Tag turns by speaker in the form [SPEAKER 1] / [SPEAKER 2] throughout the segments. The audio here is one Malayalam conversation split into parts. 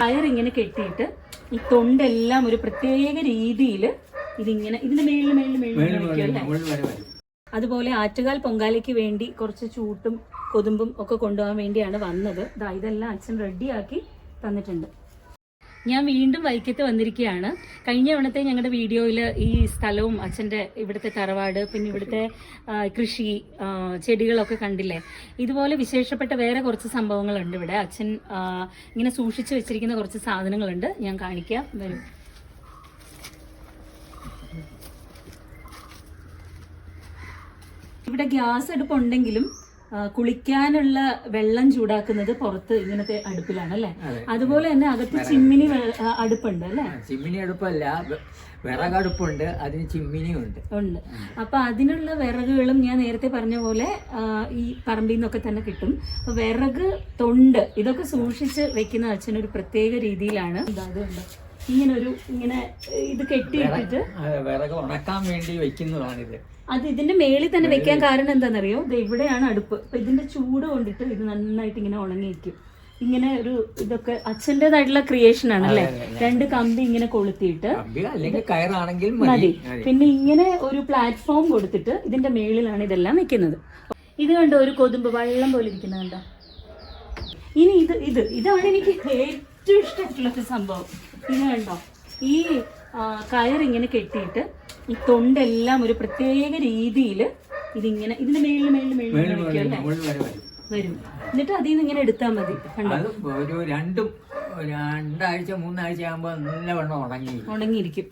[SPEAKER 1] കയറിങ്ങനെ കെട്ടിയിട്ട് ഈ തൊണ്ടെല്ലാം ഒരു പ്രത്യേക രീതിയിൽ ഇതിങ്ങനെ ഇതിന്റെ മേളിൽ മേളിൽ അതുപോലെ ആറ്റുകാൽ പൊങ്കാലയ്ക്ക് വേണ്ടി കുറച്ച് ചൂട്ടും കൊതുമ്പും ഒക്കെ കൊണ്ടുപോകാൻ വേണ്ടിയാണ് വന്നത്. ദാ ഇതെല്ലാം അച്ഛൻ റെഡിയാക്കി തന്നിട്ടുണ്ട്. ഞാൻ വീണ്ടും വൈക്കത്ത് വന്നിരിക്കുകയാണ്. കഴിഞ്ഞ തവണത്തെ ഞങ്ങളുടെ വീഡിയോയിൽ ഈ സ്ഥലവും അച്ഛന്റെ ഇവിടുത്തെ തറവാട് പിന്നെ ഇവിടുത്തെ കൃഷി ചെടികളൊക്കെ കണ്ടില്ലേ? ഇതുപോലെ വിശേഷപ്പെട്ട വേറെ കുറച്ച് സംഭവങ്ങളുണ്ട് ഇവിടെ. അച്ഛൻ ഇങ്ങനെ സൂക്ഷിച്ചു വെച്ചിരിക്കുന്ന കുറച്ച് സാധനങ്ങളുണ്ട്. ഞാൻ കാണിക്കാം. വരും. ഇവിടെ ഗ്യാസ് അടുപ്പുണ്ടെങ്കിലും കുളിക്കാനുള്ള വെള്ളം ചൂടാക്കുന്നത് പുറത്ത് ഇങ്ങനത്തെ അടുപ്പിലാണ് അല്ലേ? അതുപോലെ തന്നെ അകത്ത് ചിമ്മിനി അടുപ്പുണ്ട് അല്ലേ?
[SPEAKER 2] ചിമ്മിനി അടുപ്പല്ല. വിറകടുപ്പുണ്ട് അതിന് ചിമ്മിനി ഉണ്ട്.
[SPEAKER 1] ഉണ്ട്. അപ്പൊ അതിനുള്ള വിറകുകളും ഞാൻ നേരത്തെ പറഞ്ഞ പോലെ ഈ പറമ്പിൽ നിന്നൊക്കെ തന്നെ കിട്ടും. വിറക് തൊണ്ട് ഇതൊക്കെ സൂക്ഷിച്ച് വെക്കുന്ന അച്ഛനൊരു പ്രത്യേക രീതിയിലാണ്. ഇതാ, ഇതുണ്ട്. ഇങ്ങനെ ഒരു ഇങ്ങനെ ഇത് കെട്ടിയിട്ടിട്ട്.
[SPEAKER 2] അതെ, വിറക് ഉണക്കാൻ വേണ്ടി വെക്കുന്നതാണിത്.
[SPEAKER 1] അത് ഇതിന്റെ മേളിൽ തന്നെ വെക്കാൻ കാരണം എന്താണെന്നറിയോ? ദേ ഇവിടെയാണ് അടുപ്പ്. അപ്പൊ ഇതിന്റെ ചൂട് കൊണ്ടിട്ട് ഇത് നന്നായിട്ട് ഇങ്ങനെ ഉണങ്ങിയിരിക്കും. ഇങ്ങനെ ഒരു ഇതൊക്കെ അച്ഛന്റെതായിട്ടുള്ള ക്രിയേഷൻ ആണ് അല്ലേ? രണ്ട് കമ്പി ഇങ്ങനെ കൊളുത്തിയിട്ട് മതി. പിന്നെ ഇങ്ങനെ ഒരു പ്ലാറ്റ്ഫോം കൊടുത്തിട്ട് ഇതിന്റെ മേളിലാണ് ഇതെല്ലാം വെക്കുന്നത്. ഇത് കണ്ടോ ഒരു കൊതുമ്പ് വെള്ളം പോലെ ഇരിക്കുന്നത് കണ്ടോ? ഇനി ഇത് ഇത് ഇതാണ് എനിക്ക് ഏറ്റവും ഇഷ്ടമായിട്ടുള്ള ഒരു സംഭവം. ഇത് കണ്ടോ? ഈ കയറിങ്ങനെ കെട്ടിയിട്ട് ഈ തൊണ്ടെല്ലാം ഒരു പ്രത്യേക രീതിയിൽ ഇതിങ്ങനെ ഇതിന്റെ മേളിൽ മേളിൽ മേളിൽ
[SPEAKER 2] വരെ-
[SPEAKER 1] എന്നിട്ട് അതിൽ നിന്ന് ഇങ്ങനെ എടുത്താൽ മതി.
[SPEAKER 2] ഒരു രണ്ടും രണ്ടാഴ്ച മൂന്നാഴ്ച ആകുമ്പോൾ നല്ലവണ്ണം ഉണങ്ങി
[SPEAKER 1] ഉണങ്ങിയിരിക്കും.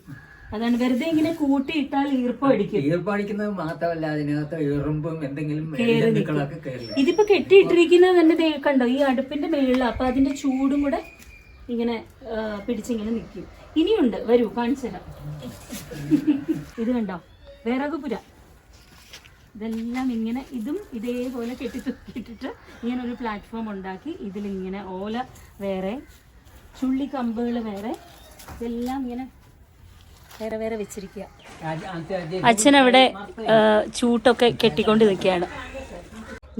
[SPEAKER 1] അതാണ് വെറുതെ ഇങ്ങനെ കൂട്ടിയിട്ടാൽ ഈർപ്പം അടിക്കും.
[SPEAKER 2] ഈർപ്പടിക്കുന്നത് മാത്രമല്ല അതിനകത്ത് എറുമ്പും എന്തെങ്കിലും
[SPEAKER 1] ഇതിപ്പോ കെട്ടിയിട്ടിരിക്കുന്നത് തന്നെ കണ്ടോ? ഈ അടുപ്പിന്റെ മേളിൽ അപ്പൊ അതിന്റെ ചൂടും കൂടെ ഇങ്ങനെ പിടിച്ചിങ്ങനെ നിൽക്കും ഇനിയുണ്ട്. വരൂ കാണിച്ചുതരാം. ഇത് കണ്ടോ? വിറകുപുര. ഇതെല്ലാം ഇങ്ങനെ ഇതും ഇതേപോലെ കെട്ടി തൂക്കിയിട്ടിട്ട് ഇങ്ങനെ ഒരു പ്ലാറ്റ്ഫോം ഉണ്ടാക്കി ഇതിലിങ്ങനെ ഓല വേറെ ചുള്ളി കമ്പുകൾ വേറെ ഇതെല്ലാം ഇങ്ങനെ വേറെ വേറെ വെച്ചിരിക്കുക. അച്ഛൻ അവിടെ ചൂട്ടൊക്കെ കെട്ടിക്കൊണ്ട് നിൽക്കുകയാണ്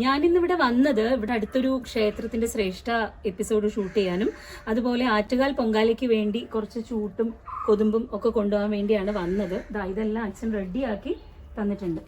[SPEAKER 1] ഞാനിന്ന് ഇവിടെ വന്നത് ഇവിടെ അടുത്തൊരു ക്ഷേത്രത്തിന്റെ ശ്രേഷ്ഠ എപ്പിസോഡ് ഷൂട്ട് ചെയ്യാനും അതുപോലെ ആറ്റുകാൽ പൊങ്കാലയ്ക്ക് വേണ്ടി കുറച്ച് ചൂട്ടും കൊതുമ്പും ഒക്കെ കൊണ്ടുപോകാൻ വേണ്ടിയാണ് വന്നത്. ദാ ഇതെല്ലാം അച്ഛൻ റെഡിയാക്കി തന്നിട്ടുണ്ട്.